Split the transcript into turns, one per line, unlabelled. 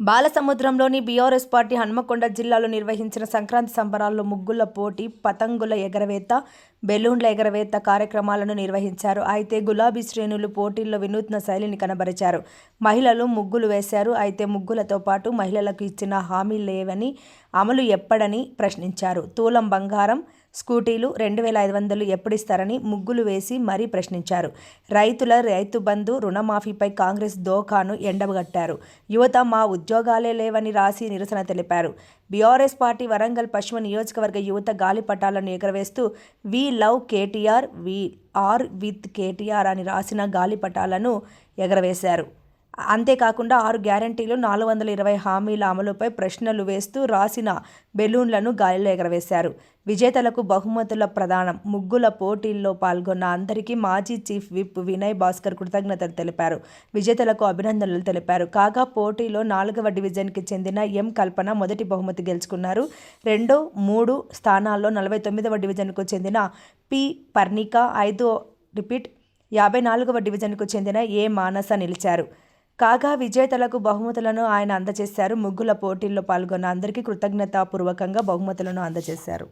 బాలసముద్రంలోని BRS party Hanamkonda జిల్లాలో నిర్వహించిన సంక్రాంతి సంబరాల్లో ముగ్గుల పోటీ పతంగుల ఎగరవేత బెలూన్ల ఎగరవేత కార్యక్రమాలను నిర్వహించారు. అయితే గులాబీ శ్రేణులు పోటీల్లో వినూత్న శైలిని కనబరిచారు. మహిళలు ముగ్గులు వేశారు. అయితే ముగ్గులతో పాటు మహిళలకు ఇచ్చిన హామీ లేవని అమలు ఎప్పుడని ప్రశ్నించారు. తూలం బంగారం స్కూటీలు రెండు వేల ఐదు వందలు ఎప్పుడిస్తారని ముగ్గులు వేసి మరీ ప్రశ్నించారు. రైతుల రైతు బంధు రుణమాఫీపై కాంగ్రెస్ దోఖాను ఎండగట్టారు యువత మా ఉద్యోగాలే లేవని రాసి నిరసన తెలిపారు. బీఆర్ఎస్ పార్టీ వరంగల్ పశ్చిమ నియోజకవర్గ యువత గాలిపటాలను ఎగరవేస్తూ we love KTR we are with KTR అని రాసిన గాలిపటాలను ఎగరవేశారు. అంతేకాకుండా ఆరు గ్యారంటీలు నాలుగు వందల ఇరవై హామీల అమలుపై ప్రశ్నలు వేస్తూ రాసిన బెలూన్లను గాలిలో ఎగరవేశారు. విజేతలకు బహుమతుల ప్రదానం ముగ్గుల పోటీల్లో పాల్గొన్న అందరికీ మాజీ చీఫ్ విప్ వినయ్ భాస్కర్ కృతజ్ఞతలు తెలిపారు. విజేతలకు అభినందనలు తెలిపారు. కాగా పోటీలో నాలుగవ డివిజన్కి చెందిన ఎం కల్పన మొదటి బహుమతి గెలుచుకున్నారు. రెండో మూడు స్థానాల్లో నలభై తొమ్మిదవ డివిజన్కు చెందిన పి పర్ణిక ఐదో రిపీట్ యాభై నాలుగవ డివిజన్కు చెందిన ఏ మానస నిలిచారు. కాగా విజేతలకు బహుమతులను ఆయన అందజేశారు. ముగ్గుల పోటీల్లో పాల్గొన్న అందరికీ కృతజ్ఞతాపూర్వకంగా బహుమతులను అందజేశారు.